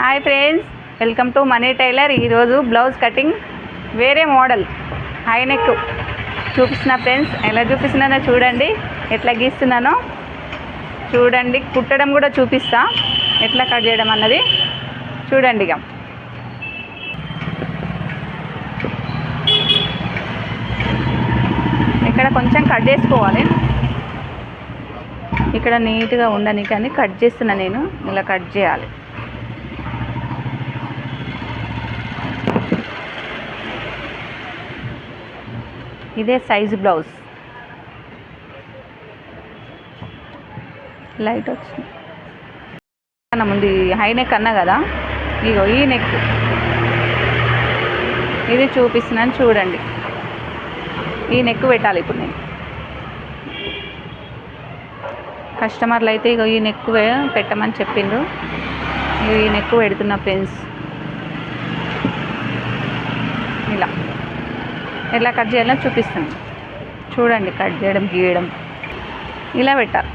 Hi friends welcome to money tailor ఈరోజు blouse cutting వేరే model high neck చూపిస్తున్న friends ఎలా చూపిస్తున్నానో చూడండి. ఎట్లా గీస్తున్నానో చూడండి. కుట్టడం కూడా చూపిస్తా. ఎట్లా కట్ చేయడం అన్నది చూడండి ఇక. ఇక్కడ కొంచెం కట్ చేసుకోవాలి. ఇక్కడ నీట్గా ఉండని కానీ కట్ చేస్తున్నా నేను. ఇలా కట్ చేయాలి. ఇదే సైజ్ బ్లౌజ్. లైట్ వచ్చింది. అన్న ముందు హై నెక్ అన్నా కదా? ఇగో ఈ నెక్ ఇది చూపిస్తున్నాను చూడండి. ఈ నెక్ పెట్టాలి ఇప్పుడు నేను. కస్టమర్లు అయితే ఇగో ఈ నెక్ పెట్టమని చెప్పిండ్రు. ఈ నెక్ పెడుతున్నా ఫ్రెండ్స్ ఇలా. ఎలా కట్ చేయాలో చూపిస్తాను. చూడండి కట్ చేయడం గీయడం. ఇలా పెట్టాలి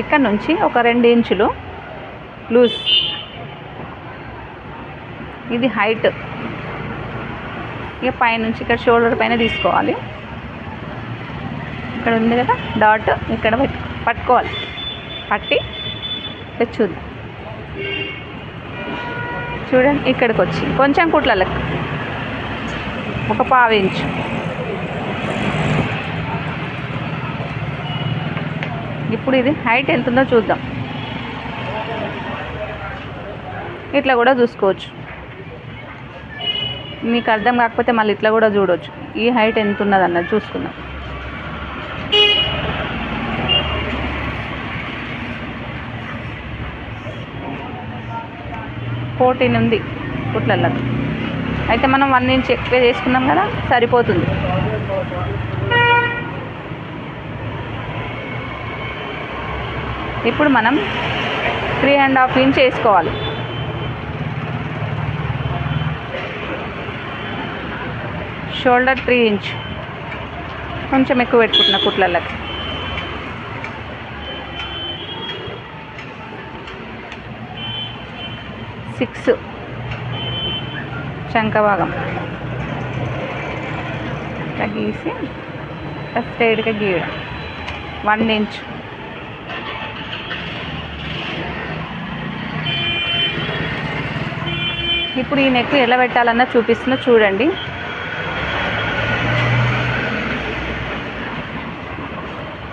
ఇక్కడ నుంచి ఒక రెండు ఇంచులు లూజ్. ఇది హైట్. ఇక పైనుంచి ఇక్కడ షోల్డర్ పైన తీసుకోవాలి. ఇక్కడ ఉంది కదా డాట్. ఇక్కడ పెట్టు పట్టుకోవాలి. పట్టి తెచ్చుద్ది చూడండి ఇక్కడికి వచ్చి. కొంచెం కుట్లలకు ఒక పావు ఇంచు. ఇప్పుడు ఇది హైట్ ఎంత ఉందో చూద్దాం. ఇట్లా కూడా చూసుకోవచ్చు. మీకు అర్థం కాకపోతే మళ్ళీ ఇట్లా కూడా చూడవచ్చు ఈ హైట్ ఎంత ఉన్నది అన్నది చూసుకుందాం. ఫోర్టీన్ ఉంది. కుట్లల్లో అయితే మనం వన్ ఇంచ్ ఎక్కువ చేసుకున్నాం కదా సరిపోతుంది. ఇప్పుడు మనం త్రీ అండ్ హాఫ్ ఇంచ్ వేసుకోవాలి. షోల్డర్ త్రీ ఇంచ్ కొంచెం ఎక్కువ పెట్టుకుంటున్నా కుట్లకి సిక్స్ శంఖ భాగం ఇట్లా గీసి ఇట్లా స్ట్రైట్గా గీయడం. వన్ ఇంచ్ ఇప్పుడు ఈ నెక్ ఎలా పెట్టాలన్నా చూపిస్తున్నా చూడండి.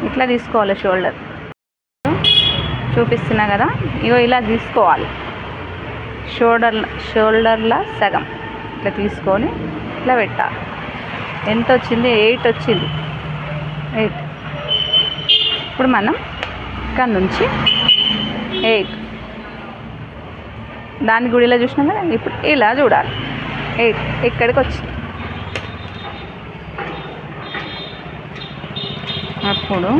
ఇట్లా తీసుకోవాలి షోల్డర్. చూపిస్తున్నా కదా ఇగో ఇలా తీసుకోవాలి. షోల్డర్ షోల్డర్ల సగం. ఇట్లా తీసుకొని ఇట్లా పెట్టాలి ఎంత వచ్చింది ఎయిట్ వచ్చింది. ఎయిట్. ఇప్పుడు మనం ఇక్కడ నుంచి ఎయిట్. దాని గుడిలో చూసినాం కదా? ఇప్పుడు ఇలా చూడాలి. ఎయిట్. ఇక్కడికి వచ్చింది? అప్పుడు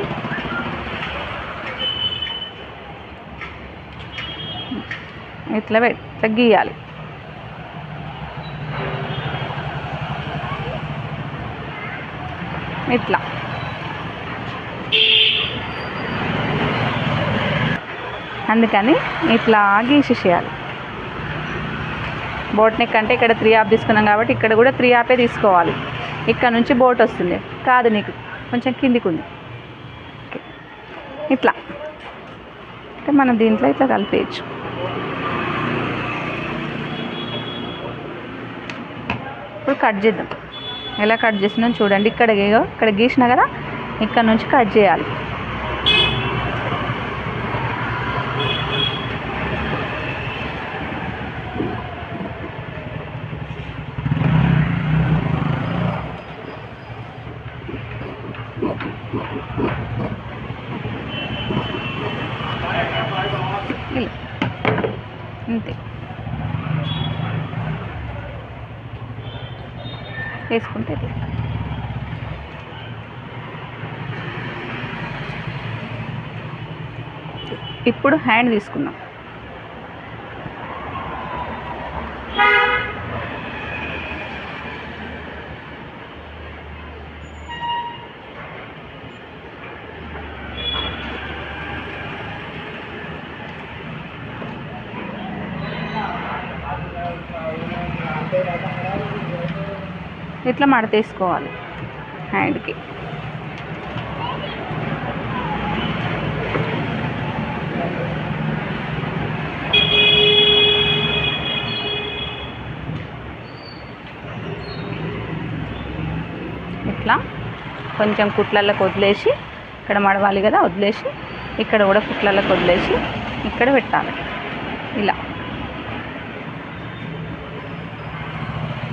ఇట్లా పెట్టి ఇట్లా గీయాలి. ఇట్లా. అందుకని ఇట్లా గీసేసేయాలి బోట్ నెక్ అంటే ఇక్కడ త్రీ ఆఫ్ తీసుకున్నాం కాబట్టి ఇక్కడ కూడా త్రీ ఆపే తీసుకోవాలి. ఇక్కడ నుంచి బోట్ వస్తుంది. కాదు నీకు. కొంచెం కిందికి ఉంది. ఇట్లా. అంటే మనం దీంట్లో ఇట్లా కలిపేయచ్చు. ఇప్పుడు కట్ చేద్దాం. ఎలా కట్ చేసినా చూడండి. ఇక్కడ ఇక్కడ గీసిన కదా ఇక్కడ నుంచి కట్ చేయాలి. ఇప్పుడు హ్యాండ్ తీసుకున్నాం ఇట్లా మడతేసుకోవాలి హ్యాండ్కి. ఇట్లా కొంచెం కుట్లలోకి వదిలేసి ఇక్కడ మడవాలి కదా వదిలేసి ఇక్కడ కూడా కుట్లలోకి వదిలేసి ఇక్కడ పెట్టాలి. ఇలా.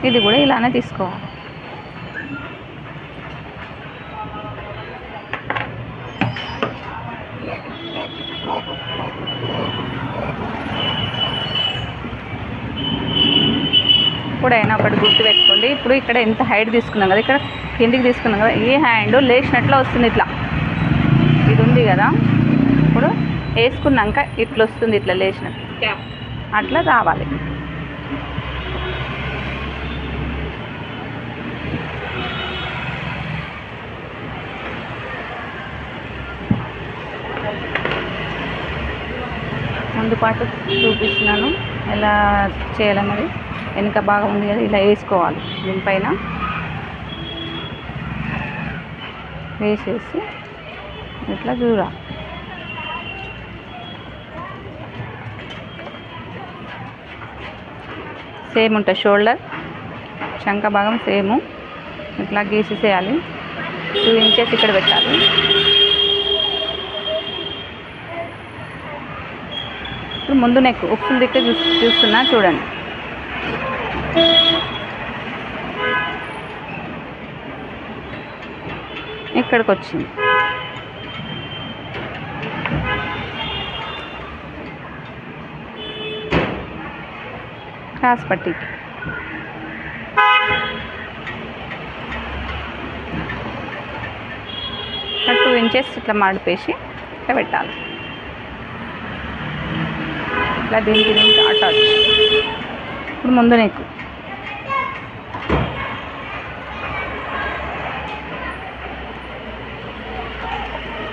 ఇది కూడా ఇలానే తీసుకోవాలి. ఇప్పుడైనా ఒకటి గుర్తు పెట్టుకోండి ఇప్పుడు ఇక్కడ ఎంత హైట్ తీసుకున్నాం కదా ఇక్కడ కిందికి తీసుకున్నాం కదా ఈ హ్యాండ్ లేచినట్లు వస్తుంది ఇట్లా. ఇది ఉంది కదా. ఇప్పుడు వేసుకున్నాక ఇట్లా వస్తుంది ఇట్లా లేచినట్టు. అట్లా రావాలి. ముందు పాటు చూపిస్తున్నాను. ఎలా చేయాలన్నది వెనుక భాగం ఉంది కదా ఇలా వేసుకోవాలి. దీనిపైన వేసేసి ఇట్లా చూడాలి సేమ్ ఉంటుంది షోల్డర్. శంఖ భాగం సేము. ఇట్లా గీసేసేయాలి. టూ ఇంచెస్ ఇక్కడ పెట్టాలి. ఇప్పుడు ముందు నెక్ ఉప్పుల దిక్కు చూ చూస్తున్నా చూడండి. ఇక్కడికి వచ్చింది క్రాస్ పట్టీకి టూ ఇంచెస్ ఇట్లా మాడిపేసి ఇట్లా పెట్టాలి. ఇట్లా దీనికి దీనికి అటాచ్ ఇప్పుడు ముందు నీకు.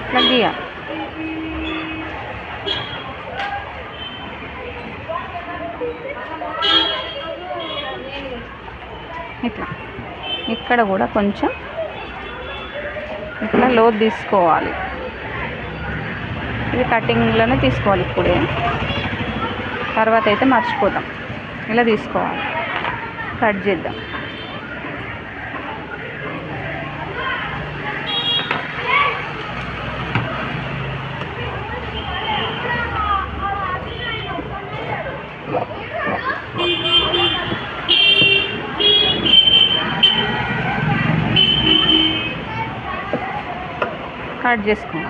ఇట్లా గీయాలి ఇట్లా. ఇక్కడ కూడా కొంచెం ఇట్లా లోతు తీసుకోవాలి. ఇది కటింగ్లోనే తీసుకోవాలి ఇప్పుడే. తర్వాత అయితే మర్చిపోతాం. ఇలా తీసుకోవాలి. కట్ చేద్దాం. కట్ చేసుకోవాలి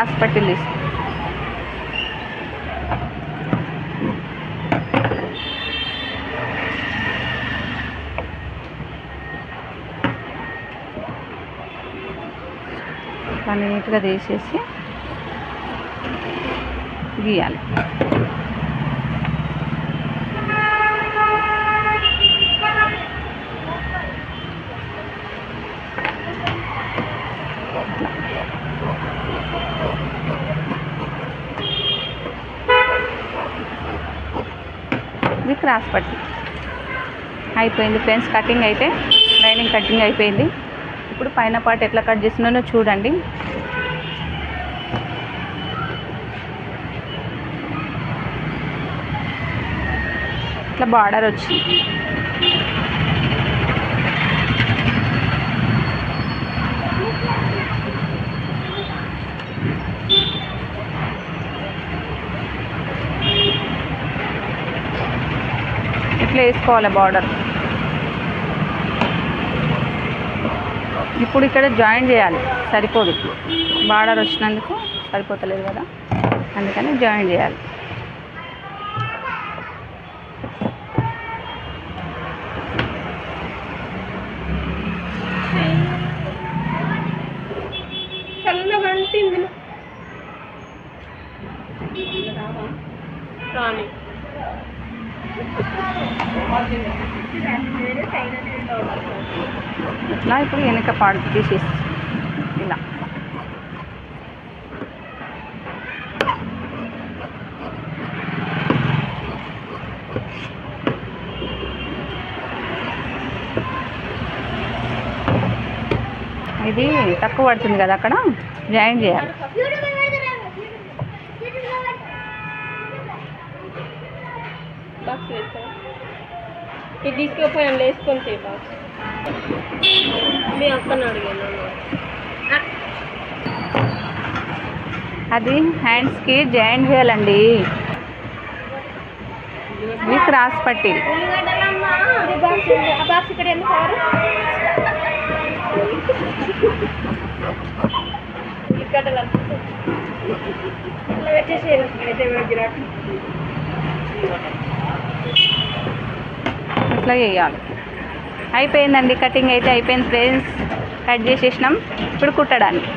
ఇప్పుడు క్రాస్ పట్టీలు తీసుకో ఇట్లా నీట్గా తీసేసి గీయాలి ఇది క్రాస్ పట్టి అయిపోయింది ఫ్రెండ్స్ కటింగ్ అయితే లైనింగ్ కటింగ్ అయిపోయింది. ఇప్పుడు పైన పార్ట్ ఎట్లా కట్ చేస్తున్నానో చూడండి. ఇట్లా బార్డర్ వచ్చింది ఇట్లా వేసుకోవాలి బార్డర్ ఇప్పుడు ఇక్కడ జాయిన్ చేయాలి. సరిపోదు. బార్డర్ వచ్చినందుకు సరిపోతలేదు కదా. అందుకని జాయిన్ చేయాలి. ఇట్లా ఇప్పుడు వెనక పాడు తీసేసి ఇలా. ఇది తక్కువ పడుతుంది కదా అక్కడ? జాయిన్ చేయాలి. Thank you. ఇది తీసుకుపోయాను వేసుకొని తీ బాక్స్ మీ అక్కని అడిగాను. అది హ్యాండ్స్కి జాయిన్ చేయాలండి. ఇది క్రాస్ పట్టి. బాక్స్ ఇక్కడ ఎందుకు ఇక్కడ పెట్టేసేది అయితే గిరాకీ ఇట్లా చేయాలి. అయిపోయిందండి కటింగ్ అయితే అయిపోయింది ఫ్రెండ్స్. కట్ చేసేసినాం. ఇప్పుడు కుట్టడానికి.